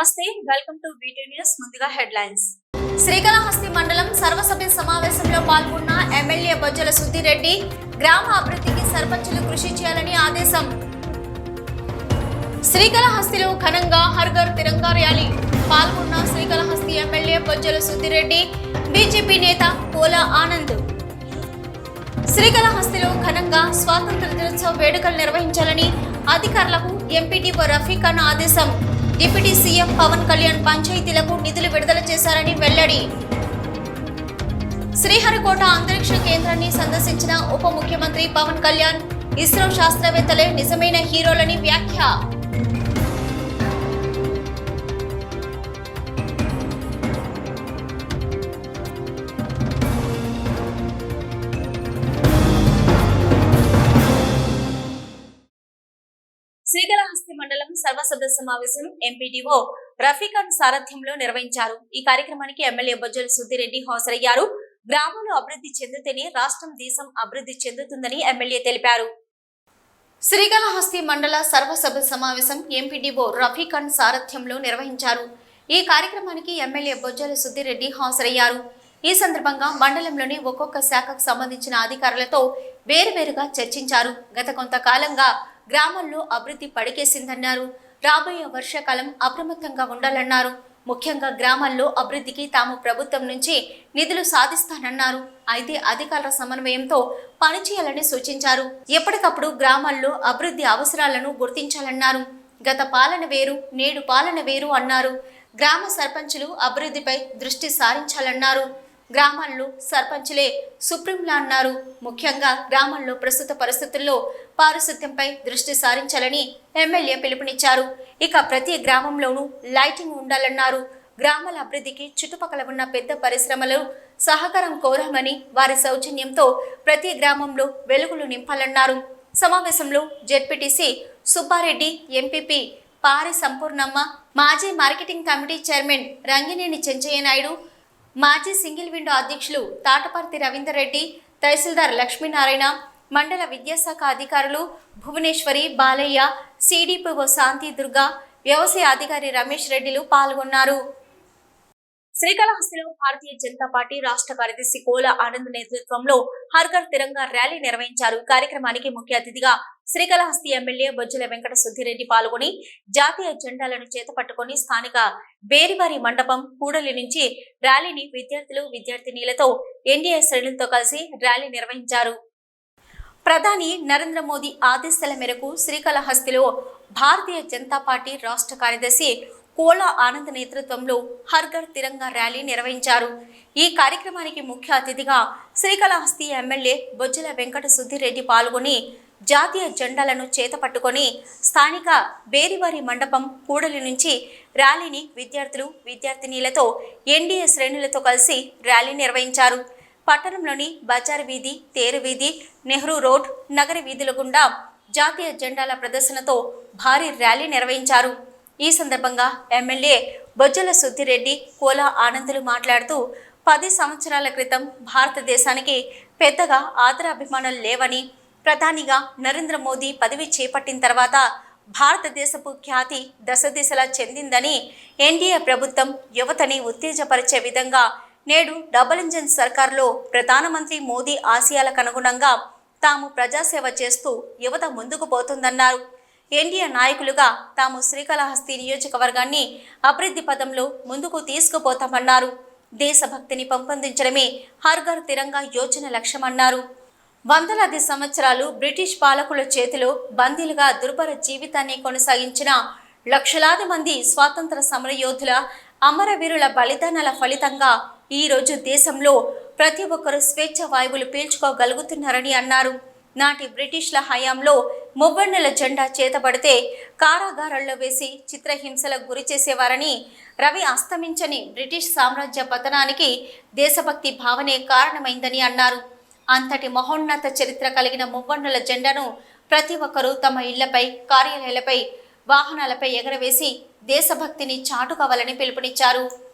నమస్తే welcome to video news ముందుగా headlines. Srikalahasti మండలం సర్వసభ్య సమావేశంలో పాల్గొన్న ఎమ్మెల్యే బొజ్జల సుద్దిరెడ్డి గ్రామ అభివృద్ధికి సర్పంచులు కృషి చేయాలని ఆదేశం. శ్రీకాళహస్తిలో ఘనంగా హర్ఘర్ తిరంగా ర్యాలీ పాల్గొన్న శ్రీకాళహస్తి ఎమ్మెల్యే బొజ్జల సుద్దిరెడ్డి బీజేపీ నేత పోల ఆనంద్. శ్రీకాళహస్తిలో ఘనంగా స్వాతంత్ర దినోత్సవ వేడుకలు నిర్వహించాలని అధికారులకు ఎంపీడీఓ రఫీఖాన్ ఆదేశం. డిప్యూటీ సీఎం పవన్ కళ్యాణ్ పంచాయతీలకు నిధులు విడుదల చేశారని వెల్లడి. శ్రీహరికోట అంతరిక్ష కేంద్రాన్ని సందర్శించిన ఉప ముఖ్యమంత్రి పవన్ కళ్యాణ్ ఇస్రో శాస్త్రవేత్తలే నిజమైన హీరోలని వ్యాఖ్య. సర్వసభ్య సమావేశం ఎంపీడీఓ రఫీఖాన్ సారథ్యంలో నిర్వహించారు. ఈ కార్యక్రమానికి ఎమ్మెల్యే బొజ్జల సుద్దిరెడ్డి హాజరయ్యారు. గ్రామాలు అభివృద్ధి చెందితేనే రాష్ట్రం దేశం అభివృద్ధి చెందుతుందని ఎమ్మెల్యే తెలిపారు. శ్రీకాళహస్తి మండల సర్వసభ్య సమావేశం ఎంపీడీఓ రఫీఖాన్ సారథ్యంలో నిర్వహించారు. ఈ కార్యక్రమానికి ఎమ్మెల్యే బొజ్జల సుద్దిరెడ్డి హాజరయ్యారు. ఈ సందర్భంగా మండలంలోని ఒక్కొక్క శాఖకు సంబంధించిన అధికారులతో వేరువేరుగా చర్చించారు. గత కొంతకాలంగా గ్రామాల్లో అభివృద్ధి పడికేసిందన్నారు. రాబోయే వర్షాకాలం అప్రమత్తంగా ఉండాలన్నారు. ముఖ్యంగా గ్రామాల్లో అభివృద్ధికి తాము ప్రభుత్వం నుంచి నిధులు సాధిస్తానన్నారు. అయితే అధికారుల సమన్వయంతో పనిచేయాలని సూచించారు. ఎప్పటికప్పుడు గ్రామాల్లో అభివృద్ధి అవసరాలను గుర్తించాలన్నారు. గత పాలన వేరు నేడు పాలన వేరు అన్నారు. గ్రామ సర్పంచులు అభివృద్ధిపై దృష్టి సారించాలన్నారు. గ్రామాల్లో సర్పంచులే సుప్రీంలా అన్నారు. ముఖ్యంగా గ్రామాల్లో ప్రస్తుత పరిస్థితుల్లో పారిశుద్ధ్యంపై దృష్టి సారించాలని ఎమ్మెల్యే పిలుపునిచ్చారు. ఇక ప్రతి గ్రామంలోనూ లైటింగ్ ఉండాలన్నారు. గ్రామాల అభివృద్ధికి చుట్టుపక్కల ఉన్న పెద్ద పరిశ్రమలు సహకారం కోరామని వారి సౌజన్యంతో ప్రతి గ్రామంలో వెలుగులు నింపాలన్నారు. సమావేశంలో జెడ్పీటీసీ సుబ్బారెడ్డి ఎంపీపీ పారి సంపూర్ణమ్మ మాజీ marketing committee chairman Rangineni Chenchaiah Naidu మాజీ సింగిల్ విండో అధ్యక్షులు తాటపర్తి రవీందర్ రెడ్డి తహసీల్దార్ లక్ష్మీనారాయణ మండల విద్యాశాఖ అధికారులు భువనేశ్వరి బాలయ్య సిడిపిఓ శాంతి దుర్గా వ్యవసాయ అధికారి రమేష్ రెడ్డిలు పాల్గొన్నారు. శ్రీకాళహస్తిలో భారతీయ జనతా పార్టీ రాష్ట్ర కార్యదర్శి కోల ఆనంద్ నేతృత్వంలో హర్ఘర్ తిరంగా ర్యాలీ నిర్వహించారు. కార్యక్రమానికి ముఖ్య అతిథిగా శ్రీకాళహస్తి ఎమ్మెల్యే బొజ్జల వెంకట సుద్దిరెడ్డి పాల్గొని జాతీయ జెండాలను చేతపట్టుకుని స్థానిక బేరివారి మండపం కూడలి నుంచి ర్యాలీని విద్యార్థులు విద్యార్థినీలతో ఎన్డీఏ శ్రేణులతో కలిసి ర్యాలీ నిర్వహించారు. ప్రధాని నరేంద్ర మోదీ ఆదేశాల మేరకు శ్రీకాళహస్తిలో భారతీయ జనతా పార్టీ రాష్ట్ర కార్యదర్శి కోలా ఆనంద్ నేతృత్వంలో హర్ఘర్ తిరంగా ర్యాలీ నిర్వహించారు. ఈ కార్యక్రమానికి ముఖ్య అతిథిగా శ్రీకాళహస్తి ఎమ్మెల్యే బొజ్జల వెంకట సుద్దిరెడ్డి పాల్గొని జాతీయ జెండాలను చేతపట్టుకొని స్థానిక బేరివారి మండపం కూడలి నుంచి ర్యాలీని విద్యార్థులు విద్యార్థినీలతో ఎన్డీఏ శ్రేణులతో కలిసి ర్యాలీ నిర్వహించారు. పట్టణంలోని బజార్ వీధి తేరు వీధి నెహ్రూ రోడ్ నగర వీధుల గుండా జాతీయ జెండాల ప్రదర్శనతో భారీ ర్యాలీ నిర్వహించారు. ఈ సందర్భంగా ఎమ్మెల్యే బొజ్జల సుద్దిరెడ్డి కోలా ఆనందులు మాట్లాడుతూ పది సంవత్సరాల క్రితం భారతదేశానికి పెద్దగా ఆదరాభిమానాలు లేవని ప్రధానిగా నరేంద్ర మోదీ పదవి చేపట్టిన తర్వాత భారతదేశపు ఖ్యాతి దశ దిశలా చెందిందని ఎన్డీఏ ప్రభుత్వం యువతని ఉత్తేజపరిచే విధంగా నేడు డబుల్ ఇంజన్ సర్కార్లో ప్రధానమంత్రి మోదీ ఆశయాలకు అనుగుణంగా తాము ప్రజాసేవ చేస్తూ యువత ముందుకు పోతుందన్నారు. ఎన్డీఏ నాయకులుగా తాము శ్రీకాళహస్తి నియోజకవర్గాన్ని అభివృద్ధి పదంలో ముందుకు తీసుకుపోతామన్నారు. దేశభక్తిని పెంపొందించడమే హర్ఘర్ తిరంగా యోజన లక్ష్యమన్నారు. వందలాది సంవత్సరాలు బ్రిటిష్ పాలకుల చేతిలో బందీలుగా దుర్భర జీవితాన్ని కొనసాగించిన లక్షలాది మంది స్వాతంత్ర సమరయోధుల అమరవీరుల బలిదానాల ఫలితంగా ఈ రోజు దేశంలో ప్రతి ఒక్కరూ స్వేచ్ఛ వాయువులు పీల్చుకోగలుగుతున్నారని అన్నారు. నాటి బ్రిటిష్ల హయాంలో మువ్వన్నెల జెండా చేతబడితే కారాగారాల్లో వేసి చిత్రహింసలకు గురి చేసేవారని రవి అస్తమించని బ్రిటిష్ సామ్రాజ్య పతనానికి దేశభక్తి భావనే కారణమైందని అన్నారు. అంతటి మహోన్నత చరిత్ర కలిగిన మువ్వన్నెల జెండాను ప్రతి ఒక్కరూ తమ ఇళ్ళపై కార్యాలయాలపై వాహనాలపై ఎగరవేసి దేశభక్తిని చాటుకోవాలని పిలుపునిచ్చారు.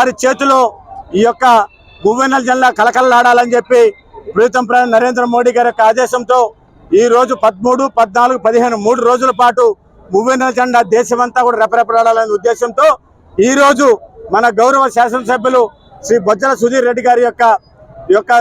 వారి చేతిలో ఈ యొక్క భువనల్ జిల్లా కలకలలాడాలని చెప్పి ప్రీతం ప్రధాని నరేంద్ర మోడీ గారి యొక్క ఆదేశంతో ఈ రోజు పదమూడు పద్నాలుగు పదిహేను మూడు రోజుల పాటు భువనల్ జెండా దేశమంతా కూడా రెపరెపడాలనే ఉద్దేశంతో ఈ రోజు మన గౌరవ శాసనసభ్యులు శ్రీ బొజ్జల సుధీర్ రెడ్డి గారి యొక్క ఈ యొక్క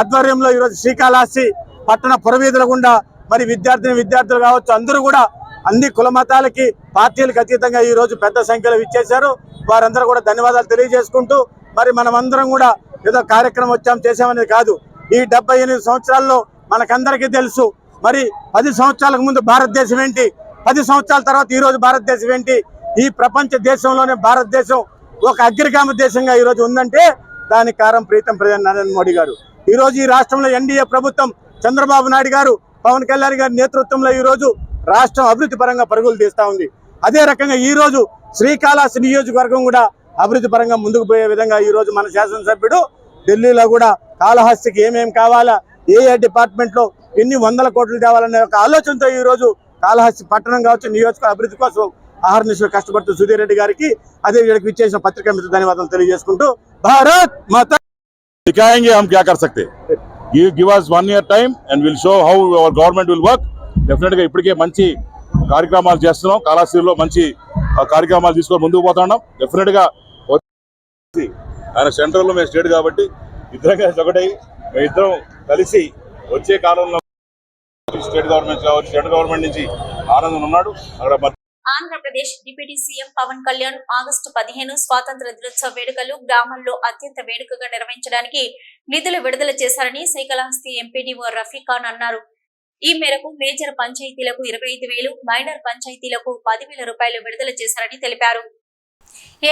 ఆధ్వర్యంలో ఈరోజు శ్రీకాళహస్తి పట్టణ పురవీధుల గుండా మరి విద్యార్థిని విద్యార్థులు కావచ్చు అందరూ కూడా అన్ని కుల మతాలకి పార్టీలకు అతీతంగా ఈ రోజు పెద్ద సంఖ్యలో ఇచ్చేశారు వారందరూ కూడా ధన్యవాదాలు తెలియజేసుకుంటూ మరి మనమందరం కూడా ఏదో కార్యక్రమం వచ్చాం చేసామనేది కాదు. ఈ డెబ్బై ఎనిమిది సంవత్సరాల్లో మనకందరికీ తెలుసు మరి పది సంవత్సరాలకు ముందు భారతదేశం ఏంటి? పది సంవత్సరాల తర్వాత ఈరోజు భారతదేశం ఏంటి? ఈ ప్రపంచ దేశంలోనే భారతదేశం ఒక అగ్రగామ దేశంగా ఈ రోజు ఉందంటే దానికి కారణం ప్రీతం ప్రధాని నరేంద్ర మోడీ గారు. ఈరోజు ఈ రాష్ట్రంలో ఎన్డీఏ ప్రభుత్వం చంద్రబాబు నాయుడు గారు పవన్ కళ్యాణ్ గారి నేతృత్వంలో ఈరోజు రాష్ట్రం అభివృద్ధి పరంగా పరుగులు తీస్తా ఉంది అదే రకంగా ఈ రోజు శ్రీకాళహస్తి నియోజకవర్గం కూడా అభివృద్ధి పరంగా ముందుకు పోయే విధంగా ఈ రోజు మన శాసనసభ్యుడు ఢిల్లీలో కూడా కాళహస్తికి ఏమేం కావాలా ఏ ఏ డిపార్ట్మెంట్ లో ఎన్ని వందల కోట్లు తేవాలనే ఒక ఆలోచనతో ఈ రోజు కాళహస్తి పట్టణం కావచ్చు నియోజక అభివృద్ధి కోసం ఆహర్నిశలు కష్టపడుతూ సుధీర్ రెడ్డి గారికి అదే వీళ్ళకి ఇచ్చేసిన పత్రికా మిత్ర ధన్యవాదాలు తెలియజేసుకుంటూ భారత్ మాత दिखाएंगे हम क्या कर सकते give give us one year time and will show how our government will work డెఫినెట్గా ఇప్పటికే మంచి కార్యక్రమాలు చేస్తున్నాం. కళాశ్రీలో మంచి కార్యక్రమాలు తీసుకొని ముందుకు పోతున్నాం డెఫినెట్గా ఆయన సెంట్రల్లో మేము స్టేట్ కాబట్టి ఇద్దరం కలిసి ఒకటై మేము ఇద్దరం కలిసి వచ్చే కాలంలో స్టేట్ గవర్నమెంట్ కావచ్చు సెంట్రల్ గవర్నమెంట్ నుంచి ఆనందం ఉన్నాడు. అక్కడ Andhra Pradesh deputy CM Pawan Kalyan August పదిహేను స్వాతంత్ర దినోత్సవ వేడుకలు గ్రామాల్లో అత్యంత వేడుకగా నిర్వహించడానికి నిధులు విడుదల చేశారని శ్రీకాళహస్తి ఎంపీడీఓ రఫీఖాన్ అన్నారు. ఈ మేరకు మేజర్ పంచాయతీలకు ఇరవై ఐదు వేలు మైనర్ పంచాయతీలకు పదివేల రూపాయలు విడుదల చేశారని తెలిపారు.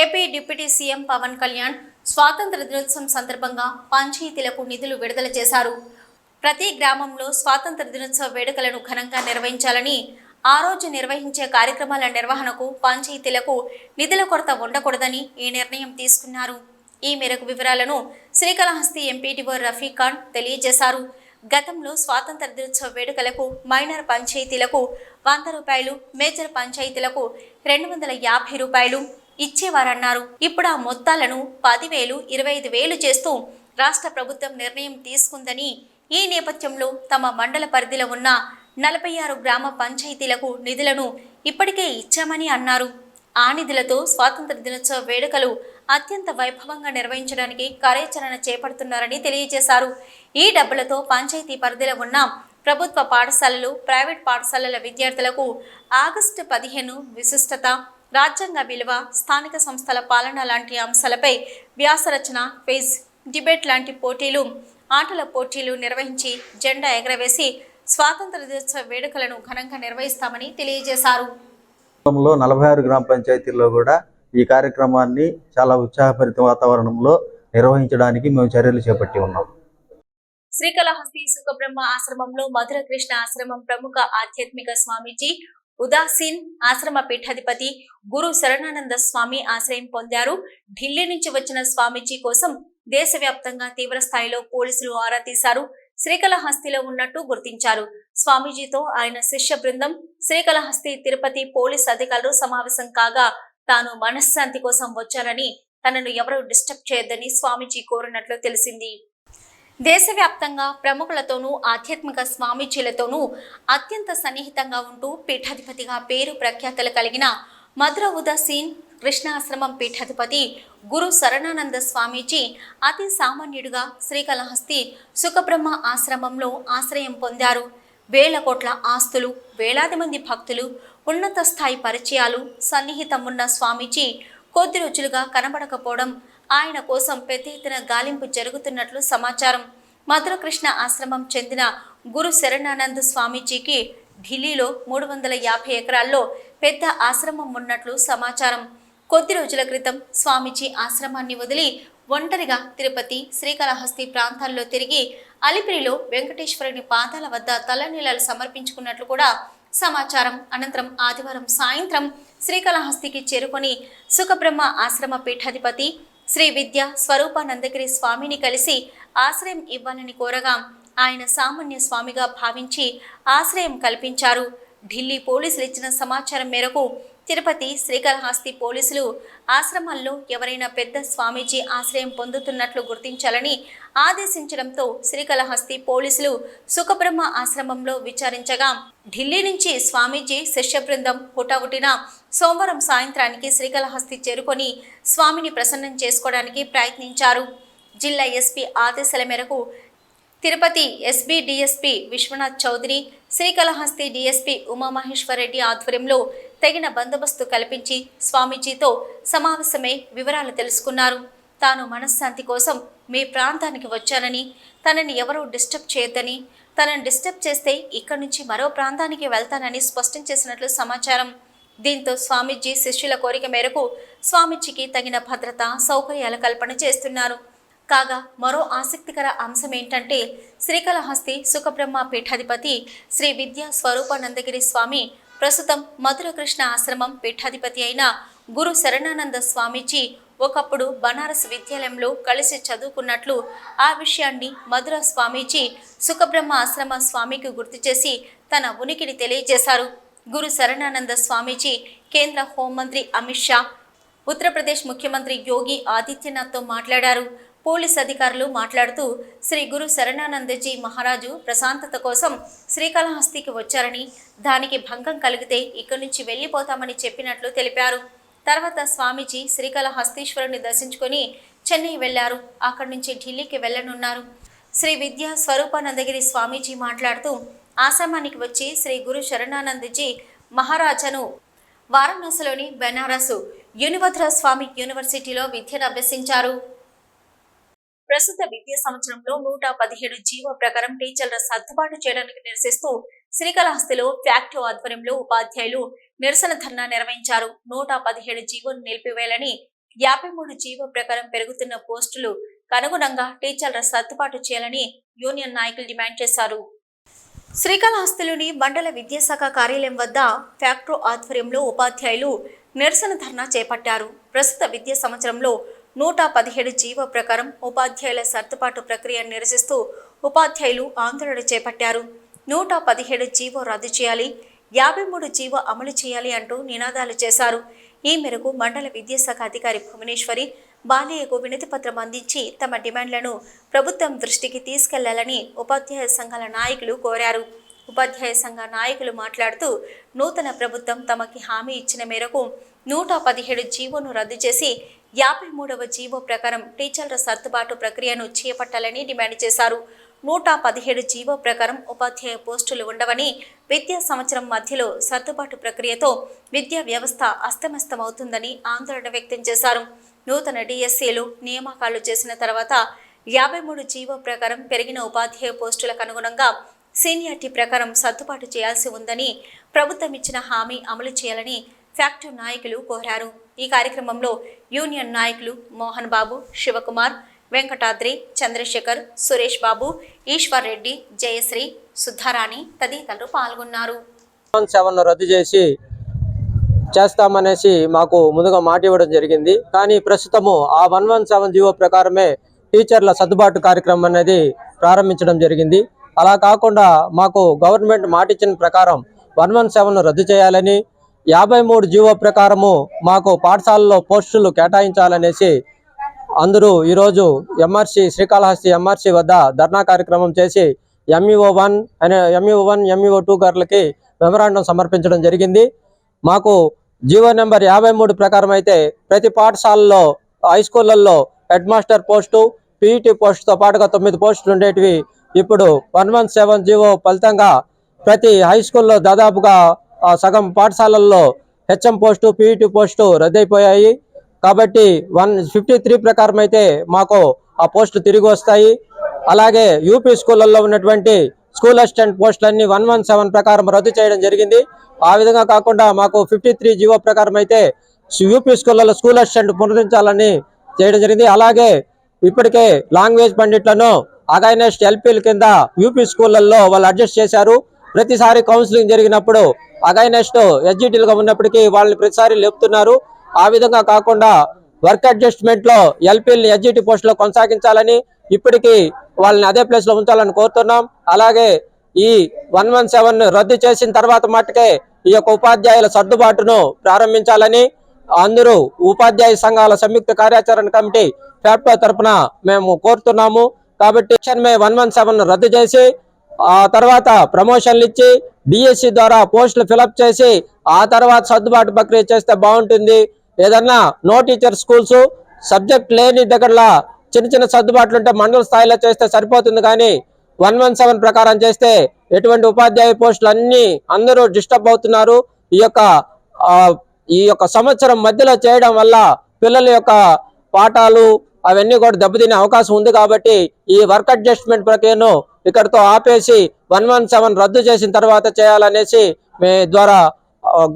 AP deputy CM Pawan Kalyan స్వాతంత్ర దినోత్సవం సందర్భంగా పంచాయతీలకు నిధులు విడుదల చేశారు. ప్రతి గ్రామంలో స్వాతంత్ర దినోత్సవ వేడుకలను ఘనంగా నిర్వహించాలని ఆ రోజు నిర్వహించే కార్యక్రమాల నిర్వహణకు పంచాయతీలకు నిధుల కొరత ఉండకూడదని ఈ నిర్ణయం తీసుకున్నారు. ఈ మేరకు వివరాలను శ్రీకాళహస్తి ఎంపీటీఓ రఫీక్ ఖాన్ తెలియజేశారు. గతంలో స్వాతంత్ర దినోత్సవ వేడుకలకు మైనర్ పంచాయతీలకు వంద రూపాయలు మేజర్ పంచాయతీలకు రెండు వందల యాభై రూపాయలు ఇచ్చేవారన్నారు. ఇప్పుడు ఆ మొత్తాలను పదివేలు ఇరవై ఐదు వేలు చేస్తూ రాష్ట్ర ప్రభుత్వం నిర్ణయం తీసుకుందని ఈ నేపథ్యంలో తమ మండల పరిధిలో ఉన్న నలభై ఆరు గ్రామ పంచాయతీలకు నిధులను ఇప్పటికే ఇచ్చామని అన్నారు. ఆ నిధులతో స్వాతంత్ర దినోత్సవ వేడుకలు అత్యంత వైభవంగా నిర్వహించడానికి కార్యాచరణ చేపడుతున్నారని తెలియజేశారు. ఈ డబ్బులతో పంచాయతీ పరిధిలో ఉన్న ప్రభుత్వ పాఠశాలలు ప్రైవేట్ పాఠశాలల విద్యార్థులకు ఆగస్టు పదిహేను విశిష్టత రాజ్యాంగ విలువ స్థానిక సంస్థల పాలన లాంటి అంశాలపై వ్యాసరచన క్విజ్ డిబేట్ లాంటి పోటీలు ఆటల పోటీలు నిర్వహించి జెండా ఎగరవేసి స్వాతంత్ర దినోత్సవ వేడుకలను ఘనంగా నిర్వహిస్తామని తెలియజేశారు. లో నలభై ఆరు గ్రామ పంచాయతీల్లో కూడా ఈ కార్యక్రమాన్ని చాలా ఉత్సాహభరిత వాతావరణంలో నిర్వహించడానికి మేము చర్యలు చేపట్టి ఉన్నాం. శ్రీకళహస్తి సుఖబ్రహ్మ ఆశ్రమంలో మధుర కృష్ణ ఆశ్రమం ప్రముఖ ఆధ్యాత్మిక స్వామీజీ ఉదాసీన్ ఆశ్రమ పీఠాధిపతి గురు శరణానంద స్వామి ఆశ్రయం పొందారు. ఢిల్లీ నుంచి వచ్చిన స్వామీజీ కోసం దేశవ్యాప్తంగా తీవ్ర స్థాయిలో పోలీసులు ఆరా తీశారు. శ్రీకాళహస్తిలో ఉన్నట్టు గుర్తించారు. స్వామీజీతో ఆయన శిష్య బృందం శ్రీకాళహస్తి తిరుపతి పోలీస్ అధికారులు సమావేశం కాగా తాను మనశ్శాంతి కోసం వచ్చానని తనను ఎవరూ డిస్టర్బ్ చేయొద్దని స్వామీజీ కోరినట్లు తెలిసింది. దేశవ్యాప్తంగా ప్రముఖులతోనూ ఆధ్యాత్మిక స్వామీజీలతోనూ అత్యంత సన్నిహితంగా ఉంటూ పీఠాధిపతిగా పేరు ప్రఖ్యాతలు కలిగిన మధుర ఉదాసీన్ కృష్ణాశ్రమం పీఠాధిపతి గురు శరణానంద స్వామీజీ అతి సామాన్యుడిగా శ్రీకాళహస్తి సుఖబ్రహ్మ ఆశ్రమంలో ఆశ్రయం పొందారు. వేల కోట్ల ఆస్తులు వేలాది మంది భక్తులు ఉన్నత స్థాయి పరిచయాలు సన్నిహితం ఉన్న స్వామీజీ కొద్ది రోజులుగా కనబడకపోవడం ఆయన కోసం పెద్ద ఎత్తున గాలింపు జరుగుతున్నట్లు సమాచారం. మధురకృష్ణ ఆశ్రమం చెందిన గురు శరణానంద్ స్వామీజీకి ఢిల్లీలో మూడు వందల యాభై ఎకరాల్లో పెద్ద ఆశ్రమం ఉన్నట్లు సమాచారం. కొద్ది రోజుల క్రితం స్వామీజీ ఆశ్రమాన్ని వదిలి ఒంటరిగా తిరుపతి శ్రీకాళహస్తి ప్రాంతాల్లో తిరిగి అలిపిరిలో వెంకటేశ్వరుని పాదాల వద్ద తలనీలాలు సమర్పించుకున్నట్లు కూడా సమాచారం. అనంతరం ఆదివారం సాయంత్రం శ్రీకాళహస్తికి చేరుకొని సుఖబ్రహ్మ ఆశ్రమ పీఠాధిపతి శ్రీ విద్య స్వరూపానందగిరి స్వామిని కలిసి ఆశ్రయం ఇవ్వాలని కోరగా ఆయన సామాన్య స్వామిగా భావించి ఆశ్రయం కల్పించారు. ఢిల్లీ పోలీసులు ఇచ్చిన సమాచారం మేరకు తిరుపతి శ్రీకాళహస్తి పోలీసులు ఆశ్రమాల్లో ఎవరైనా పెద్ద స్వామీజీ ఆశ్రయం పొందుతున్నట్లు గుర్తించాలని ఆదేశించడంతో శ్రీకాళహస్తి పోలీసులు సుఖబ్రహ్మ ఆశ్రమంలో విచారించగా ఢిల్లీ నుంచి స్వామీజీ శిష్య బృందం హుటాహుటిన సోమవారం సాయంత్రానికి శ్రీకాళహస్తి చేరుకొని స్వామిని ప్రసన్నం చేసుకోవడానికి ప్రయత్నించారు. జిల్లా ఎస్పీ ఆదేశాల మేరకు Tirupati SB DSP Vishwanath Chowdary Srikalahasti DSP Umamaheswara Reddy ఆధ్వర్యంలో తగిన బందోబస్తు కల్పించి స్వామీజీతో సమావేశమై వివరాలు తెలుసుకున్నారు. తాను మనశ్శాంతి కోసం మీ ప్రాంతానికి వచ్చానని తనని ఎవరూ డిస్టర్బ్ చేయొద్దని తనని డిస్టర్బ్ చేస్తే ఇక్కడి నుంచి మరో ప్రాంతానికి వెళ్తానని స్పష్టం చేసినట్లు సమాచారం. దీంతో స్వామీజీ శిష్యుల కోరిక మేరకు స్వామీజీకి తగిన భద్రత సౌకర్యాల కల్పన చేస్తున్నారు. కాగా మరో ఆసక్తికర అంశం ఏంటంటే శ్రీకాళహస్తి సుఖబ్రహ్మ పీఠాధిపతి శ్రీ విద్యా స్వరూపానందగిరి స్వామి ప్రస్తుతం మధుర కృష్ణ ఆశ్రమం పీఠాధిపతి అయిన గురు శరణానంద స్వామీజీ ఒకప్పుడు బనారస్ విద్యాలయంలో కలిసి చదువుకున్నట్లు ఆ విషయాన్ని మధుర స్వామీజీ సుఖబ్రహ్మ ఆశ్రమ స్వామికి గుర్తు చేసి తన ఉనికిని తెలియజేశారు. గురు శరణానంద స్వామీజీ కేంద్ర హోంమంత్రి అమిత్ షా ఉత్తరప్రదేశ్ ముఖ్యమంత్రి యోగి ఆదిత్యనాథ్తో మాట్లాడారు. పోలీస్ అధికారులు మాట్లాడుతూ శ్రీ గురు శరణానందజీ మహారాజు ప్రశాంతత కోసం శ్రీకాళహస్తికి వచ్చారని దానికి భంగం కలిగితే ఇక్కడి నుంచి వెళ్ళిపోతామని చెప్పినట్లు తెలిపారు. తర్వాత స్వామీజీ శ్రీకాళహస్తీశ్వరుని దర్శించుకొని చెన్నై వెళ్ళారు అక్కడి నుంచి ఢిల్లీకి వెళ్ళనున్నారు శ్రీ విద్యా స్వరూపానందగిరి స్వామీజీ మాట్లాడుతూ ఆశ్రమానికి వచ్చి శ్రీ గురు శరణానందజీ మహారాజను వారణాసిలోని బెనారసు యూనివధ్ర స్వామి యూనివర్సిటీలో విద్యను అభ్యసించారు. ప్రస్తుత విద్యా సంవత్సరంలో నూట పదిహేడు జీవో ప్రకారం టీచర్ల సర్దుబాటు చేయడానికి నిరసిస్తూ శ్రీకాళహస్తిలో ఫ్యాక్టో ఆధ్వర్యంలో ఉపాధ్యాయులు నిరసన ధర్నా నిర్వహించారు. నూట పదిహేడు జీవోను నిలిపివేయాలని యాభై మూడు జీవో ప్రకారం పెరుగుతున్న పోస్టులు కనుగుణంగా టీచర్ల సర్దుబాటు చేయాలని యూనియన్ నాయకులు డిమాండ్ చేశారు. శ్రీకాళహస్తిలోని మండల విద్యాశాఖ కార్యాలయం వద్ద ఫ్యాక్టో ఆధ్వర్యంలో ఉపాధ్యాయులు నిరసన ధర్నా చేపట్టారు. ప్రస్తుత విద్యా సంవత్సరంలో నూట పదిహేడు జీవో ప్రకారం ఉపాధ్యాయుల సర్దుబాటు ప్రక్రియ నిరసిస్తూ ఉపాధ్యాయులు ఆందోళన చేపట్టారు. నూట పదిహేడు జీవో రద్దు చేయాలి యాభై మూడు జీవో అమలు చేయాలి అంటూ నినాదాలు చేశారు. ఈ మేరకు మండల విద్యాశాఖ అధికారి భువనేశ్వరి బాలయ్యకు వినతి పత్రం అందించి తమ డిమాండ్లను ప్రభుత్వం దృష్టికి తీసుకెళ్ళాలని ఉపాధ్యాయ సంఘాల నాయకులు కోరారు. ఉపాధ్యాయ సంఘ నాయకులు మాట్లాడుతూ నూతన ప్రభుత్వం తమకి హామీ ఇచ్చిన మేరకు నూట పదిహేడు జీవోను రద్దు చేసి యాభై మూడవ జీవో ప్రకారం టీచర్ల సర్దుబాటు ప్రక్రియను చేపట్టాలని డిమాండ్ చేశారు. నూట పదిహేడు జీవో ప్రకారం ఉపాధ్యాయ పోస్టులు ఉండవని విద్యా సంవత్సరం మధ్యలో సర్దుబాటు ప్రక్రియతో విద్యా వ్యవస్థ అస్తమస్తమవుతుందని ఆందోళన వ్యక్తం చేశారు. నూతన డిఎస్సీలు నియామకాలు చేసిన తర్వాత యాభై మూడు జీవో ప్రకారం పెరిగిన ఉపాధ్యాయ పోస్టులకు అనుగుణంగా సీనియారిటీ ప్రకారం సర్దుబాటు చేయాల్సి ఉందని ప్రభుత్వం ఇచ్చిన హామీ అమలు చేయాలని ఫ్యాక్టరీ నాయకులు కోరారు. ఈ కార్యక్రమంలో యూనియన్ నాయకులు మోహన్ బాబు శివకుమార్ వెంకటాద్రి చంద్రశేఖర్ సురేష్ బాబు ఈశ్వర్ రెడ్డి జయశ్రీ సుద్ధారాణి తదితరులు పాల్గొన్నారు. వన్ రద్దు చేసి చేస్తామనేసి మాకు ముందుగా మాట ఇవ్వడం జరిగింది. కానీ ప్రస్తుతము ఆ వన్ వన్ సెవెన్ జీవో ప్రకారమే టీచర్ల సర్దుబాటు కార్యక్రమం అనేది ప్రారంభించడం జరిగింది. అలా కాకుండా మాకు గవర్నమెంట్ మాట ఇచ్చిన ప్రకారం వన్ వన్ సెవెన్ రద్దు చేయాలని యాభై మూడు జీవో ప్రకారము మాకు పాఠశాలలో పోస్టులు కేటాయించాలనేసి అందరూ ఈరోజు ఎంఆర్సి శ్రీకాళహస్తి ఎంఆర్సి వద్ద ధర్నా కార్యక్రమం చేసి ఎంఈఓ వన్ అనే ఎంఈఓ వన్ ఎంఈఓ టూ గారులకి మెమరాండం సమర్పించడం జరిగింది. మాకు జీవో నెంబర్ యాభై మూడు ప్రకారం అయితే ప్రతి పాఠశాలలో హై స్కూళ్ళల్లో హెడ్ మాస్టర్ పోస్టు పీఈటీ పోస్టుతో పాటుగా తొమ్మిది పోస్టులు ఉండేటివి. ఇప్పుడు వన్ వన్ సెవెన్ జీవో ఫలితంగా ప్రతి హై స్కూల్లో దాదాపుగా సగం పాఠశాలల్లో హెచ్ఎం పోస్టు పీఈటీ పోస్టు రద్దయిపోయాయి. కాబట్టి వన్ ఫిఫ్టీ త్రీ ప్రకారం అయితే మాకు ఆ పోస్టులు తిరిగి వస్తాయి. అలాగే యూపీ స్కూళ్ళల్లో ఉన్నటువంటి స్కూల్ అసిస్టెంట్ పోస్టులన్నీ వన్ వన్ సెవెన్ ప్రకారం రద్దు చేయడం జరిగింది. ఆ విధంగా కాకుండా మాకు ఫిఫ్టీ త్రీ జీవో ప్రకారం అయితే యూపీ స్కూళ్ళలో స్కూల్ అసిస్టెంట్ పునరుద్ధరించాలని చేయడం జరిగింది. అలాగే ఇప్పటికే లాంగ్వేజ్ పండిట్లను అగైనెస్ట్ ఎల్పీల కింద యూపీ స్కూళ్ళల్లో వాళ్ళు అడ్జస్ట్ చేశారు. ప్రతిసారి కౌన్సిలింగ్ జరిగినప్పుడు అగైనెస్ట్ ఎస్జిటీలుగా ఉన్నప్పటికీ వాళ్ళని ప్రతిసారి లేపుతున్నారు. ఆ విధంగా కాకుండా వర్క్ అడ్జస్ట్మెంట్లో ఎల్పీని ఎస్జిటి పోస్టులో కొనసాగించాలని ఇప్పటికీ వాళ్ళని అదే ప్లేస్లో ఉంచాలని కోరుతున్నాం. అలాగే ఈ వన్ వన్ సెవెన్ రద్దు చేసిన తర్వాత మట్టుకే ఈ యొక్క ఉపాధ్యాయుల సర్దుబాటును ప్రారంభించాలని అందరూ ఉపాధ్యాయ సంఘాల సంయుక్త కార్యాచరణ కమిటీ ఫ్యాప్టో తరపున మేము కోరుతున్నాము. కాబట్టి మే వన్ వన్ సెవెన్ రద్దు చేసి ఆ తర్వాత ప్రమోషన్లు ఇచ్చి డిఎస్సి ద్వారా పోస్టులు ఫిలప్ చేసి ఆ తర్వాత సర్దుబాటు ప్రక్రియ చేస్తే బాగుంటుంది. ఏదన్నా నో టీచర్ స్కూల్స్ సబ్జెక్ట్ లేని దగ్గర చిన్న చిన్న సర్దుబాట్లు ఉంటే మండల స్థాయిలో చేస్తే సరిపోతుంది కానీ వన్ వన్ సెవెన్ ప్రకారం చేస్తే ఎటువంటి ఉపాధ్యాయ పోస్టులు అన్ని అందరూ డిస్టర్బ్ అవుతున్నారు. ఈ యొక్క ఈ యొక్క సంవత్సరం మధ్యలో చేయడం వల్ల పిల్లల యొక్క పాఠాలు అవన్నీ కూడా దెబ్బతినే అవకాశం ఉంది కాబట్టి ఈ వర్క్ అడ్జస్ట్మెంట్ ప్రక్రియను ఇక్కడితో ఆపేసి వన్ వన్ సెవెన్ రద్దు చేసిన తర్వాత చేయాలనేసి మీ ద్వారా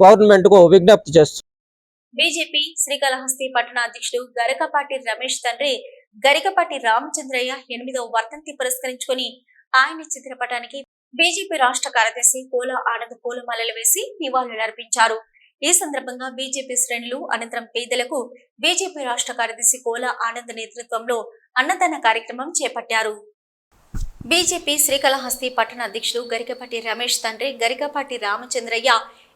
గవర్నమెంట్కు విజ్ఞప్తి చేస్తుంది బీజేపీ శ్రీకాళహస్తి పట్టణ అధ్యక్షుడు గరకపాటి రమేష్ తండ్రి గరికపాటి రామచంద్రయ్య ఎనిమిదవ వర్ధంతి పురస్కరించుకొని ఆయన చిత్రపటానికి బీజేపీ రాష్ట్ర కార్యదర్శి పూల ఆనంద్ పూలమాలలు వేసి నివాళులర్పించారు. ఈ సందర్భంగా బీజేపీ శ్రేణులు అనంతరం పేదలకు బీజేపీ రాష్ట్ర కార్యదర్శి కోల ఆనంద్ నేతృత్వంలో అన్నదాన కార్యక్రమం చేపట్టారు. బీజేపీ శ్రీకాళహస్తి పట్టణ అధ్యక్షుడు గరికపాటి రమేష్ తండ్రి గరికపాటి రామచంద్రయ్య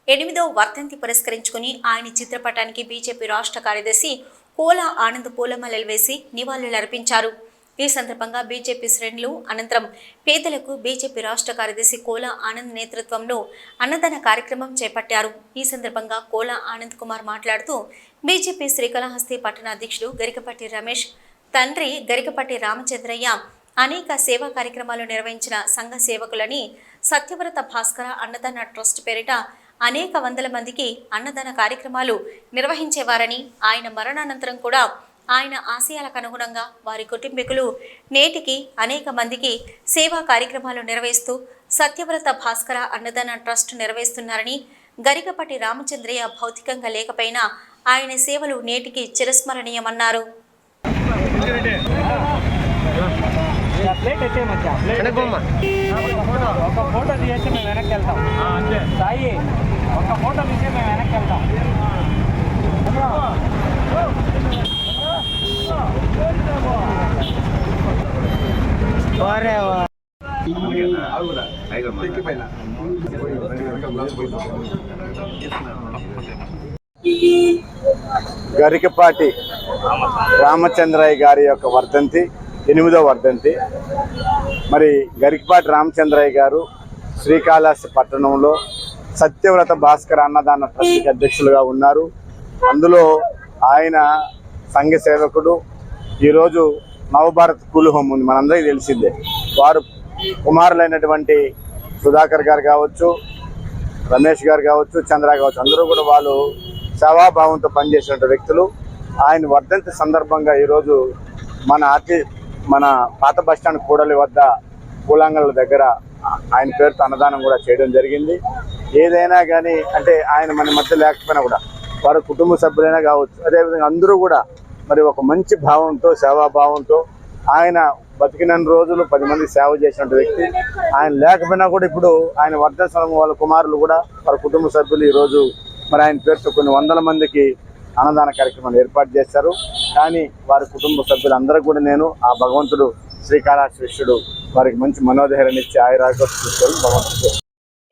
ఎనిమిదో వర్ధంతి పురస్కరించుకుని ఆయన చిత్రపటానికి బీజేపీ రాష్ట్ర కార్యదర్శి కోల ఆనంద్ పూలమాలలు వేసి నివాళులర్పించారు. ఈ సందర్భంగా బీజేపీ శ్రేణులు అనంతరం పేదలకు బీజేపీ రాష్ట్ర కార్యదర్శి కోలా ఆనంద్ నేతృత్వంలో అన్నదాన కార్యక్రమం చేపట్టారు. ఈ సందర్భంగా కోలా ఆనంద్ కుమార్ మాట్లాడుతూ బీజేపీ శ్రీకాళహస్తి పట్టణ అధ్యక్షుడు గరికపట్టి రమేష్ తండ్రి గరికపట్టి రామచంద్రయ్య అనేక సేవా కార్యక్రమాలు నిర్వహించిన సంఘ సేవకులని సత్యవ్రత భాస్కర అన్నదాన ట్రస్ట్ పేరిట అనేక వందల మందికి అన్నదాన కార్యక్రమాలు నిర్వహించేవారని ఆయన మరణానంతరం కూడా ఆయన ఆశయాలకు అనుగుణంగా వారి కుటుంబీకులు నేటికి అనేక మందికి సేవా కార్యక్రమాలు నిర్వహిస్తూ సత్యవ్రత భాస్కర అన్నదాన ట్రస్ట్ నిర్వహిస్తున్నారని గరికపటి రామచంద్రయ్య భౌతికంగా లేకపోయినా ఆయన సేవలు నేటికి చిరస్మరణీయమన్నారు. ఒక ఫోటో తీసి మేము వెనక్కి వెళ్తాం. సాయి ఒక ఫోటో తీసి మేము వెనక్కి వెళ్తాం. గరికపాటి రామచంద్రయ్య గారి యొక్క వర్ధంతి ఎనిమిదో వర్ధంతి. మరి గరికపాటి రామచంద్రయ్య గారు శ్రీకాళహస్తి పట్టణంలో సత్యవ్రత భాస్కర్ అన్నదాన ట్రస్ట్కి అధ్యక్షులుగా ఉన్నారు. అందులో ఆయన సంఘ సేవకుడు. ఈరోజు నవభారత్ కూల్ ఉంది. మనందరికీ తెలిసిందే. వారు కుమారులైనటువంటి సుధాకర్ గారు కావచ్చు రమేష్ గారు కావచ్చు చంద్ర కావచ్చు అందరూ కూడా వాళ్ళు సేవాభావంతో పనిచేసిన వ్యక్తులు. ఆయన వర్ధంతి సందర్భంగా ఈరోజు మన ఆర్టీ మన పాత బస్టాండ్ కూడలి వద్ద పూలాంగల దగ్గర ఆయన పేరుతో అన్నదానం కూడా చేయడం జరిగింది. ఏదైనా కానీ అంటే ఆయన మన మధ్య లేకపోయినా కూడా వారి కుటుంబ సభ్యులైనా కావచ్చు. అదేవిధంగా అందరూ కూడా మరి ఒక మంచి భావంతో సేవాభావంతో ఆయన బతికిన రోజులు పది మంది సేవ చేసినటువంటి వ్యక్తి. ఆయన లేకపోయినా కూడా ఇప్పుడు ఆయన వర్ధస్వరం వాళ్ళ కుమారులు కూడా వారి కుటుంబ సభ్యులు ఈ రోజు మరి ఆయన పేరుతో కొన్ని వందల మందికి అన్నదాన కార్యక్రమాలు ఏర్పాటు చేశారు. కానీ వారి కుటుంబ సభ్యులందరూ కూడా నేను ఆ భగవంతుడు శ్రీకాళహస్తీశ్వరుడు వారికి మంచి మనోధైర్యాన్ని ఇచ్చి ఆయురాగ్యం భగవంతుడు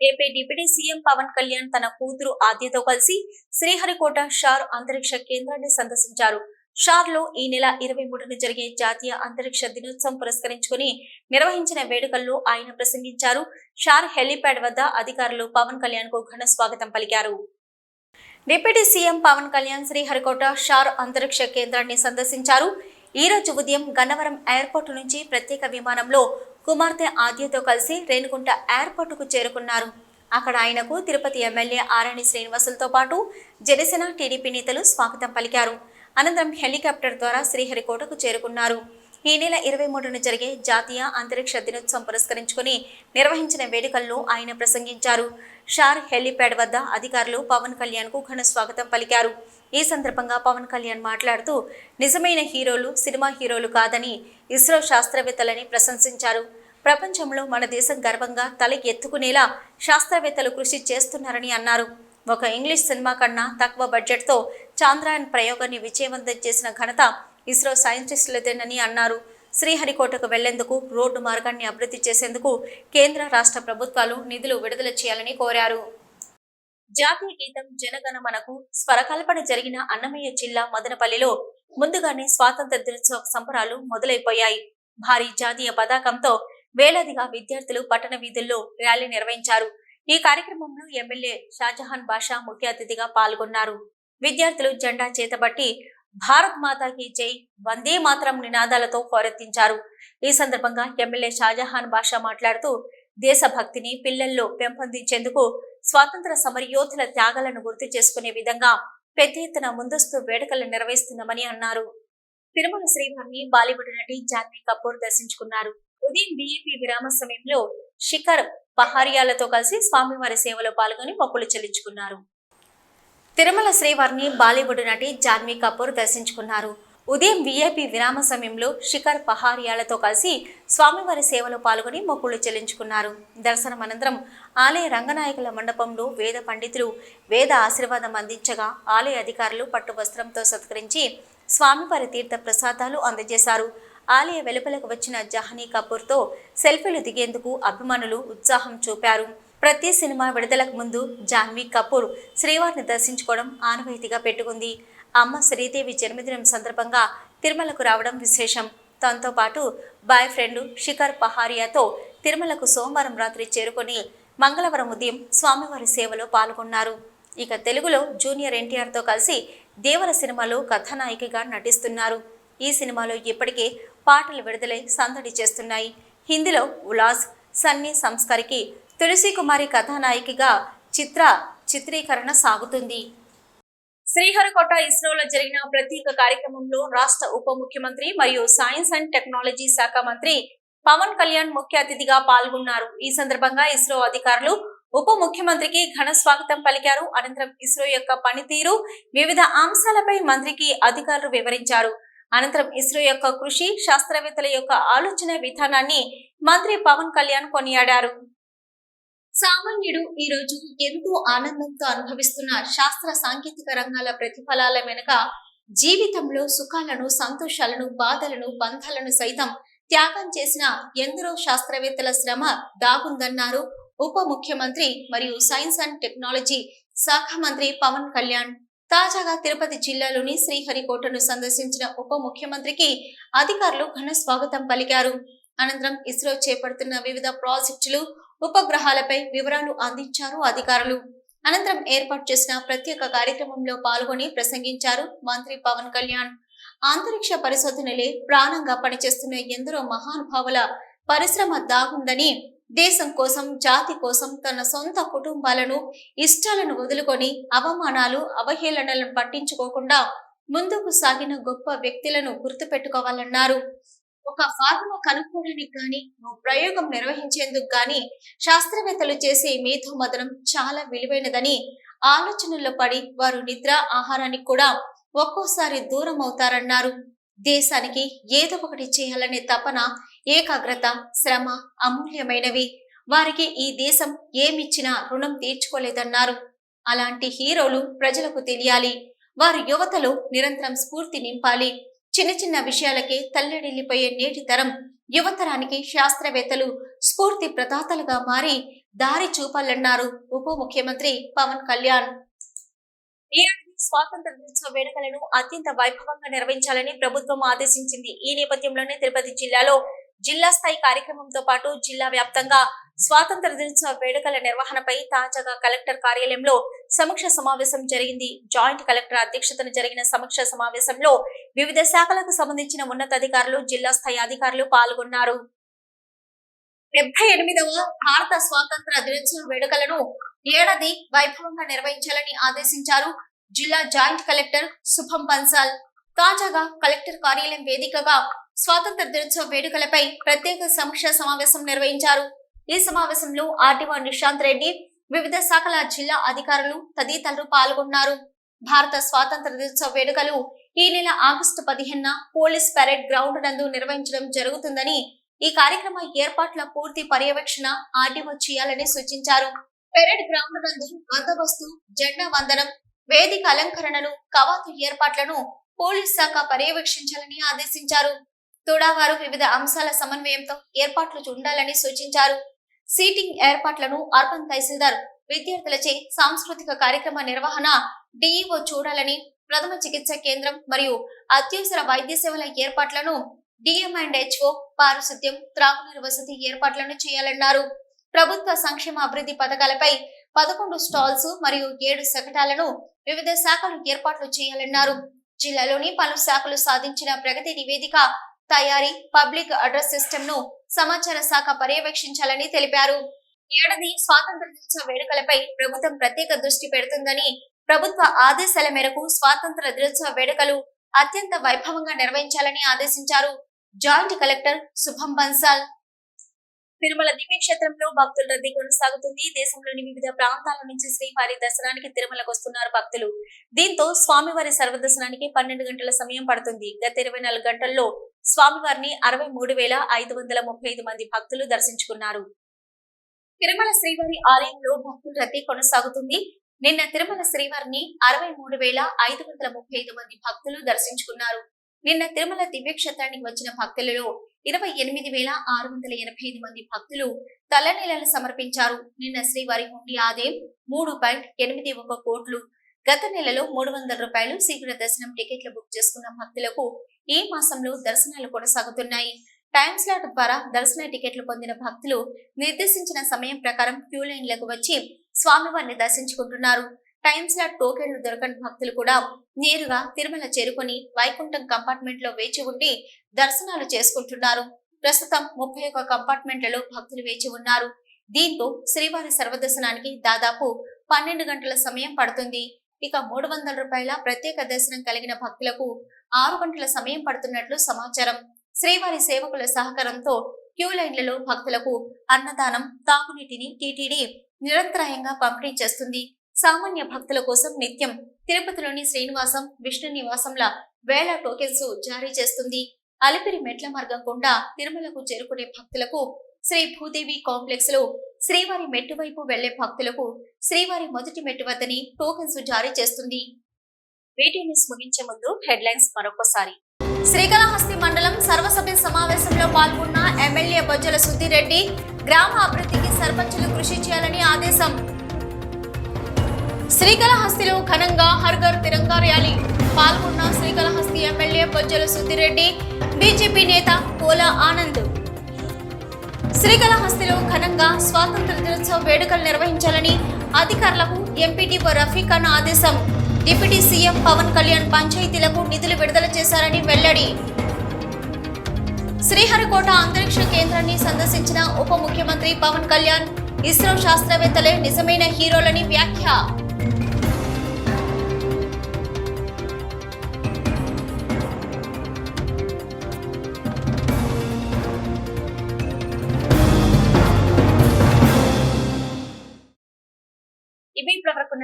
AP deputy CM Pawan Kalyan తన కూతురు ఆద్యతో కలిసి శ్రీహరికోట షార్ అంతరిక్ష కేంద్రాన్ని సందర్శించారు. షార్లో ఈ నెల ఇరవై మూడున జరిగే జాతీయ అంతరిక్ష దినోత్సవం పురస్కరించుకుని నిర్వహించిన వేడుకల్లో ఆయన ప్రసంగించారు. షార్ హెలీప్యాడ్ వద్ద అధికారులు పవన్ కళ్యాణ్కు ఘన స్వాగతం పలికారు. Deputy CM Pawan Kalyan Sriharikota SHAR అంతరిక్ష కేంద్రాన్ని సందర్శించారు. ఈ రోజు ఉదయం గన్నవరం ఎయిర్పోర్టు నుంచి ప్రత్యేక విమానంలో కుమార్తె ఆద్యతో కలిసి రేణుగుంట ఎయిర్పోర్టుకు చేరుకున్నారు. అక్కడ ఆయనకు తిరుపతి ఎమ్మెల్యే ఆరణి శ్రీనివాసులతో పాటు జనసేన టీడీపీ నేతలు స్వాగతం పలికారు. అనంతరం హెలికాప్టర్ ద్వారా శ్రీహరికోటకు చేరుకున్నారు. ఈ నెల ఇరవై మూడున జరిగే జాతీయ అంతరిక్ష దినోత్సవం పురస్కరించుకుని నిర్వహించిన వేడుకల్లో ఆయన ప్రసంగించారు. షార్ హెలీప్యాడ్ వద్ద అధికారులు పవన్ కళ్యాణ్కు ఘన స్వాగతం పలికారు. ఈ సందర్భంగా పవన్ కళ్యాణ్ మాట్లాడుతూ నిజమైన హీరోలు సినిమా హీరోలు కాదని ఇస్రో శాస్త్రవేత్తలని ప్రశంసించారు. ప్రపంచంలో మన దేశం గర్వంగా తల ఎత్తుకునేలా శాస్త్రవేత్తలు కృషి చేస్తున్నారని అన్నారు. ఒక ఇంగ్లీష్ సినిమా కన్నా తక్కువ బడ్జెట్తో చాంద్రాయన్ ప్రయోగాన్ని విజయవంతం చేసిన ఘనత ఇస్రో సైంటిస్టులదేనని అన్నారు. శ్రీహరికోటకు వెళ్ళేందుకు రోడ్డు మార్గాన్ని అభివృద్ధి చేసేందుకు కేంద్ర రాష్ట్ర ప్రభుత్వాలు నిధులు విడుదల చేయాలని కోరారు. జాతీయ గీతం జనగణమనకు స్వరకల్పన జరిగిన అన్నమయ్య జిల్లా మదనపల్లిలో ముందుగానే స్వాతంత్ర దినోత్సవ సంబరాలు మొదలైపోయాయి. భారీ జాతీయ పతాకంతో వేలాదిగా విద్యార్థులు పట్టణ వీధుల్లో ర్యాలీ నిర్వహించారు. ఈ కార్యక్రమంలో ఎమ్మెల్యే షాజహాన్ బాషా ముఖ్య అతిథిగా పాల్గొన్నారు. విద్యార్థులు జెండా చేతబట్టి భారత్ మాతాకి జై వందే మాత్రం నినాదాలతో హోరెత్తించారు ఈ సందర్భంగా ఎమ్మెల్యే షాజహాన్ బాషా మాట్లాడుతూ దేశభక్తిని పిల్లల్లో పెంపొందించేందుకు స్వాతంత్ర సమరయోధుల త్యాగాలను గుర్తు చేసుకునే విధంగా పెద్ద ఎత్తున ముందస్తు వేడుకలు నిర్వహిస్తున్నామని అన్నారు. తిరుమల శ్రీవారిని బాలీవుడ్ నటి జాన్వీ కపూర్ దర్శించుకున్నారు. ఉదయం బీఏపీ విరామ సమయంలో శిఖర్ పహారియాలతో కలిసి స్వామివారి సేవలో పాల్గొని మొక్కులు చెల్లించుకున్నారు. తిరుమల శ్రీవారిని బాలీవుడ్ నటి జాన్వీ కపూర్ దర్శించుకున్నారు. ఉదయం వీఐపీ విరామ సమయంలో శిఖర్ పహారియాలతో కలిసి స్వామివారి సేవలో పాల్గొని మొక్కులు చెల్లించుకున్నారు. దర్శనం అనంతరం ఆలయ రంగనాయకుల మండపంలో వేద పండితులు వేద ఆశీర్వాదం అందించగా ఆలయ అధికారులు పట్టు వస్త్రంతో సత్కరించి స్వామివారి తీర్థ ప్రసాదాలు అందజేశారు. ఆలయ వెలుపలకు వచ్చిన జహనీ కపూర్తో సెల్ఫీలు దిగేందుకు అభిమానులు ఉత్సాహం చూపారు. ప్రతి సినిమా విడుదలకు ముందు జాన్వీ కపూర్ శ్రీవారిని దర్శించుకోవడం ఆనవాయితీగా పెట్టుకుంది. అమ్మ శ్రీదేవి జన్మదినం సందర్భంగా తిరుమలకు రావడం విశేషం. తనతో పాటు బాయ్ ఫ్రెండ్ శిఖర్ పహారియాతో తిరుమలకు సోమవారం రాత్రి చేరుకొని మంగళవారం ఉదయం స్వామివారి సేవలో పాల్గొన్నారు. ఇక తెలుగులో జూనియర్ ఎన్టీఆర్తో కలిసి దేవర సినిమాలో కథానాయికగా నటిస్తున్నారు. ఈ సినిమాలో ఇప్పటికే పాటలు విడుదలై సందడి చేస్తున్నాయి. హిందీలో ఉలాస్ సన్నీ సంస్కరికి తులసి కుమారి కథానాయికగా చిత్ర చిత్రీకరణ సాగుతుంది. శ్రీహరికోట ఇస్రోలో జరిగిన ప్రత్యేక కార్యక్రమంలో రాష్ట్ర ఉప ముఖ్యమంత్రి మరియు సైన్స్ అండ్ టెక్నాలజీ శాఖ మంత్రి పవన్ కళ్యాణ్ ముఖ్య అతిథిగా పాల్గొన్నారు. ఈ సందర్భంగా ఇస్రో అధికారులు ఉప ముఖ్యమంత్రికి ఘన స్వాగతం పలికారు. అనంతరం ఇస్రో యొక్క పనితీరు వివిధ అంశాలపై మంత్రికి అధికారులు వివరించారు. అనంతరం ఇస్రో యొక్క కృషి శాస్త్రవేత్తల యొక్క ఆలోచన విధానాన్ని మంత్రి పవన్ కళ్యాణ్ కొనియాడారు. సామాన్యుడు ఈ రోజు ఎంతో ఆనందంతో అనుభవిస్తున్న శాస్త్ర సాంకేతిక రంగాల ప్రతిఫలాల వెనుక జీవితంలో సుఖాలను సంతోషాలను బాధలను బంధాలను సైతం త్యాగం చేసిన ఎందరో శాస్త్రవేత్తల శ్రమ దాగుందన్నారు ఉప ముఖ్యమంత్రి మరియు సైన్స్ అండ్ టెక్నాలజీ శాఖ మంత్రి పవన్ కళ్యాణ్. తాజాగా తిరుపతి జిల్లాలోని శ్రీహరికోటను సందర్శించిన ఉప ముఖ్యమంత్రికి అధికారులు ఘన స్వాగతం పలికారు. అనంతరం ఇస్రో చేపడుతున్న వివిధ ప్రాజెక్టులు ఉపగ్రహాలపై వివరాలు అందించారు అధికారులు. అనంతరం ఏర్పాటు చేసిన ప్రత్యేక కార్యక్రమంలో పాల్గొని ప్రసంగించారు మంత్రి పవన్ కళ్యాణ్. అంతరిక్ష పరిశోధనలే ప్రాణంగా పనిచేస్తున్న ఎందరో మహానుభావుల పరిశ్రమ దాగుందని దేశం కోసం జాతి కోసం తన సొంత కుటుంబాలను ఇష్టాలను వదులుకొని అవమానాలు అవహేళనలను పట్టించుకోకుండా ముందుకు సాగిన గొప్ప వ్యక్తులను గుర్తుపెట్టుకోవాలన్నారు. ఒక ఫార్ములా కనుక్కోవడానికి కానీ ఓ ప్రయోగం నిర్వహించేందుకు కానీ శాస్త్రవేత్తలు చేసే మేధో మదనం చాలా విలువైనదని ఆలోచనల్లో పడి వారు నిద్ర ఆహారానికి కూడా ఒక్కోసారి దూరం అవుతారన్నారు దేశానికి ఏదో ఒకటి చేయాలనే తపన ఏకాగ్రత శ్రమ అమూల్యమైనవి. వారికి ఈ దేశం ఏమిచ్చినా రుణం తీర్చుకోలేదన్నారు. అలాంటి హీరోలు ప్రజలకు తెలియాలి. వారు యువతలో నిరంతరం స్ఫూర్తి నింపాలి. చిన్న చిన్న విషయాలకే తల్లడిల్లిపోయే నేటి తరం యువతరానికి శాస్త్రవేత్తలు స్ఫూర్తి ప్రదాతలుగా మారి దారి చూపాలన్నారు ఉప ముఖ్యమంత్రి పవన్ కళ్యాణ్. స్వాతంత్ర దినోత్సవ వేడుకలను అత్యంత వైభవంగా నిర్వహించాలని ప్రభుత్వం ఆదేశించింది. ఈ నేపథ్యంలోనే తిరుపతి జిల్లాలో జిల్లా స్థాయి కార్యక్రమంతో పాటు జిల్లా వ్యాప్తంగా స్వాతంత్ర దినోత్సవ వేడుకల నిర్వహణపై తాజాగా కలెక్టర్ కార్యాలయంలో సమీక్ష సమావేశం జరిగింది. జాయింట్ కలెక్టర్ అధ్యక్షతన జరిగిన సమీక్ష సమావేశంలో వివిధ శాఖలకు సంబంధించిన ఉన్నతాధికారులు జిల్లా స్థాయి అధికారులు పాల్గొన్నారు. డెబ్బై ఎనిమిదవ భారత స్వాతంత్ర దినోత్సవ వేడుకలను ఏడాది వైభవంగా నిర్వహించాలని ఆదేశించారు. జిల్లా జాయింట్ కలెక్టర్ శుభం బన్సాల్. తాజాగా కలెక్టర్ కార్యాలయం వేదికగా స్వాతంత్ర దినోత్సవ వేడుకలపై ప్రత్యేక సమీక్ష సమావేశం నిర్వహించారు. ఈ సమావేశంలో ఆర్టీఓ నిశాంత్ రెడ్డి వివిధ శాఖల జిల్లా అధికారులు తదితరులు పాల్గొన్నారు. భారత స్వాతంత్ర దినోత్సవ వేడుకలు ఈ నెల ఆగస్టు పదిహేనున పోలీస్ పెరేడ్ గ్రౌండ్ నందు నిర్వహించడం జరుగుతుందని ఈ కార్యక్రమ ఏర్పాట్ల పూర్తి పర్యవేక్షణ ఆర్టీఓ చేయాలని సూచించారు. పెరేడ్ గ్రౌండ్ నందు బందోబస్తు జెండా వందనం వేదిక అలంకరణను కవాతు ఏర్పాట్లను పోలీస్ శాఖ పర్యవేక్షించాలని ఆదేశించారు. తోడావారు వివిధ అంశాల సమన్వయంతో ఏర్పాట్లు ఉండాలని సూచించారు. సీటింగ్ ఏర్పాట్లను అర్బన్ తహసీల్దార్ విద్యార్థులచే సాంస్కృతిక కార్యక్రమ నిర్వహణ డిఈఓ చూడాలని ప్రథమ చికిత్స కేంద్రం మరియు అత్యవసర వైద్య సేవల ఏర్పాట్లను డిఎం అండ్ హెచ్ఓ పారిశుద్ధ్యం త్రాగునీరు వసతి ఏర్పాట్లను చేయాలన్నారు. ప్రభుత్వ సంక్షేమ అభివృద్ధి పథకాలపై పదకొండు స్టాల్స్ మరియు ఏడు శకటాలను వివిధ శాఖలు ఏర్పాట్లు చేయాలన్నారు. జిల్లాలోని పలు శాఖలు సాధించిన ప్రగతి నివేదిక తయారీ పబ్లిక్ అడ్రస్ సిస్టమ్ను సమాచార శాఖ పర్యవేక్షించాలని తెలిపారు. ఏడాది స్వాతంత్ర దినోత్సవ వేడుకలపై ప్రభుత్వం ప్రత్యేక దృష్టి పెడుతుందని ప్రభుత్వ ఆదేశాల మేరకు స్వాతంత్ర దినోత్సవ వేడుకలు అత్యంత వైభవంగా నిర్వహించాలని ఆదేశించారు. జాయింట్ కలెక్టర్ శుభం బన్సాల్ తిరుమల దివ్యక్షేత్రంలో భక్తుల రద్దీ కొనసాగుతుంది. దేశంలోని వివిధ ప్రాంతాల నుంచి శ్రీవారి దర్శనానికి తిరుమలకు వస్తున్నారు భక్తులు. దీంతో స్వామివారి సర్వదర్శనానికి పన్నెండు గంటల సమయం పడుతుంది. గత ఇరవై నాలుగు గంటల్లో స్వామివారిని అరవై మూడు వేల ఐదు వందల ముప్పై ఐదు మంది భక్తులు దర్శించుకున్నారు. తిరుమల శ్రీవారి ఆలయంలో భక్తుల రద్దీ కొనసాగుతుంది. నిన్న తిరుమల శ్రీవారిని అరవై మూడు వేల ఐదు వందల ముప్పై ఐదు మంది భక్తులు దర్శించుకున్నారు. నిన్న తిరుమల దివ్యక్షేత్రానికి వచ్చిన భక్తులలో ఇరవై ఎనిమిది వేల ఆరు వందల ఎనభై ఐదు మంది భక్తులు తలనీలాలు సమర్పించారు. నిన్న శ్రీవారి హుండి ఆదాయం మూడు పాయింట్ ఎనిమిది ఒక కోట్లు. గత నెలలో మూడు వందల రూపాయలు శీఘ్ర దర్శనం టికెట్లు బుక్ చేసుకున్న భక్తులకు ఈ మాసంలో దర్శనాలు కొనసాగుతున్నాయి. టైం స్లాట్ ద్వారా దర్శన టికెట్లు పొందిన భక్తులు నిర్దేశించిన సమయం ప్రకారం క్యూ లైన్లకు వచ్చి స్వామివారిని దర్శించుకుంటున్నారు. టైం స్లాట్ టోకెన్లు దొరకని భక్తులు కూడా నేరుగా తిరుమల చేరుకొని వైకుంఠం కంపార్ట్మెంట్లో వేచి ఉండి దర్శనాలు చేసుకుంటున్నారు. ప్రస్తుతం ముప్పై ఒక్క కంపార్ట్మెంట్లలో భక్తులు వేచి ఉన్నారు. దీంతో శ్రీవారి సర్వదర్శనానికి దాదాపు పన్నెండు గంటల సమయం పడుతుంది. ఇక మూడు వందల రూపాయల ప్రత్యేక దర్శనం కలిగిన భక్తులకు ఆరు గంటల సమయం పడుతున్నట్లు సమాచారం. శ్రీవారి సేవకుల సహకారంతో క్యూ లైన్లలో భక్తులకు అన్నదానం తాగునీటిని టీటీడీ నిరంతరాయంగా పంపిణీ చేస్తుంది. సామాన్య భక్తుల కోసం నిత్యం తిరుపతిలోని శ్రీనివాసం విష్ణు నివాసంల వేల టోకెన్స్ జారీ చేస్తుంది. అలిపిరి మెట్ల మార్గం గుండా తిరుమలకు చేరుకునే భక్తులకు శ్రీ భూదేవి కాంప్లెక్స్లో శ్రీవారి మెట్టు వైపు వెళ్ళే భక్తులకు శ్రీవారి మొదటి మెట్టు వద్దని టోకెన్స్ జారీ చేస్తుంది. వీటిని ముగించే ముందు హెడ్లైన్స్ మరొకసారి. శ్రీకాళహస్తి మండలం సర్వసభ్య సమావేశంలో పాల్గొన్న ఎమ్మెల్యే బొజ్జల సుద్దిరెడ్డి గ్రామ అభివృద్ధికి సర్పంచులు కృషి చేయాలని ఆదేశం శ్రీకాళహస్తిలో ఘనంగా హర్ఘర్ తిరంగా ర్యాలీ. పాల్గొన్న శ్రీకాళహస్తి ఎమ్మెల్యే బొజ్జల సుద్దిరెడ్డి బీజేపీ నేత పోలా ఆనంద్. శ్రీకాళహస్తిలో ఘనంగా స్వాతంత్ర దినోత్సవ వేడుకలు నిర్వహించాలని అధికారులకు ఎంపీడీఓ రఫీఖాన్ ఆదేశం. డిప్యూటీ సీఎం పవన్ కళ్యాణ్ పంచాయతీలకు నిధులు విడుదల చేశారని వెల్లడి. శ్రీహరికోట అంతరిక్ష కేంద్రాన్ని సందర్శించిన ఉప ముఖ్యమంత్రి పవన్ కళ్యాణ్ ఇస్రో శాస్త్రవేత్తలే నిజమైన హీరోలని వ్యాఖ్య.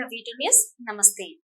ఇవి ఇప్పటివరకున్న వీడియో న్యూస్ నమస్తే.